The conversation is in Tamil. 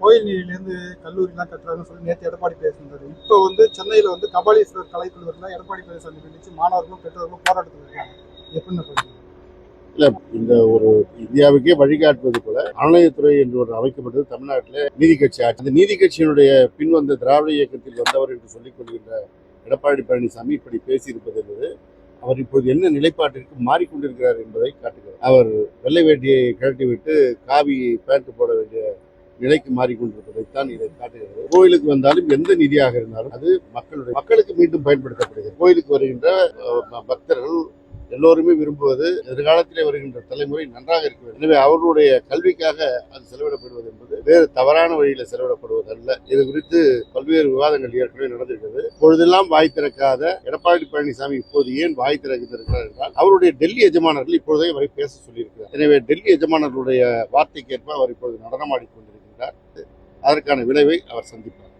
கோயில் நிலையிலேருந்து கல்லூரிலாம் கட்டுறாங்கன்னு சொல்லி நேற்று எடப்பாடி பேசியிருந்தாரு. இப்போ வந்து சென்னையில் வந்து கபாலீஸ்வரர் கலைக்கல்லூரியில் எடப்பாடி பழனிசாமி கண்டிச்சு மாணவர்களும் பெற்றோர்களும் போராட்டத்தில் இருக்காங்க எப்படின்னு பாருங்க இந்த ஒரு இந்தியாவுக்கே வழிகாட்டுவது போல அறநிலையத்துறை என்று ஒரு அமைக்கப்பட்டது தமிழ்நாட்டில் நீதி கட்சி ஆட்சி. அந்த நீதி கட்சியினுடைய பின்வந்த திராவிட இயக்கத்தில் வந்தவர் என்று சொல்லிக் கொள்கின்ற எடப்பாடி பழனிசாமி இப்படி பேசியிருப்பது என்பது அவர் இப்போது என்ன நிலைப்பாட்டிற்கு மாறிக்கொண்டிருக்கிறார் என்பதை காட்டுகிறார் அவர் வெள்ளை வேட்டியை கழட்டிவிட்டு காவி பேண்ட் போட வேண்டிய நிலைக்கு மாறிக்கொண்டிருப்பதைத்தான் இதை காட்டுகிறது. கோயிலுக்கு வந்தாலும் எந்த நிதியாக இருந்தாலும் அது மக்களுடைய மக்களுக்கு மீண்டும் பயன்படுத்தப்படுகிறது. கோயிலுக்கு வருகின்ற பக்தர்கள் எல்லோருமே விரும்புவது எதிர்காலத்திலே வருகின்ற தலைமுறை நன்றாக இருக்க வேண்டும். எனவே அவர்களுடைய கல்விக்காக அது செலவிடப்படுவது என்பது வேறு தவறான வழியில் செலவிடப்படுவது அல்ல இது குறித்து பல்வேறு விவாதங்கள் ஏற்கனவே நடந்திருக்கிறது. இப்பொழுதெல்லாம் வாய் திறக்காத எடப்பாடி பழனிசாமி இப்போது ஏன் வாய் திறக்கிறார் என்றால் அவருடைய டெல்லி எஜமானர்கள் இப்பொழுதே அவரை பேச சொல்லியிருக்கிறார். எனவே டெல்லி எஜமானர்களுடைய வார்த்தைக்கேற்ப அவர் இப்பொழுது நடனமாடிக்கொண்டிருக்கிறார். கொண்டிருக்கிறார் அதற்கான விளைவை அவர் சந்திப்பார்.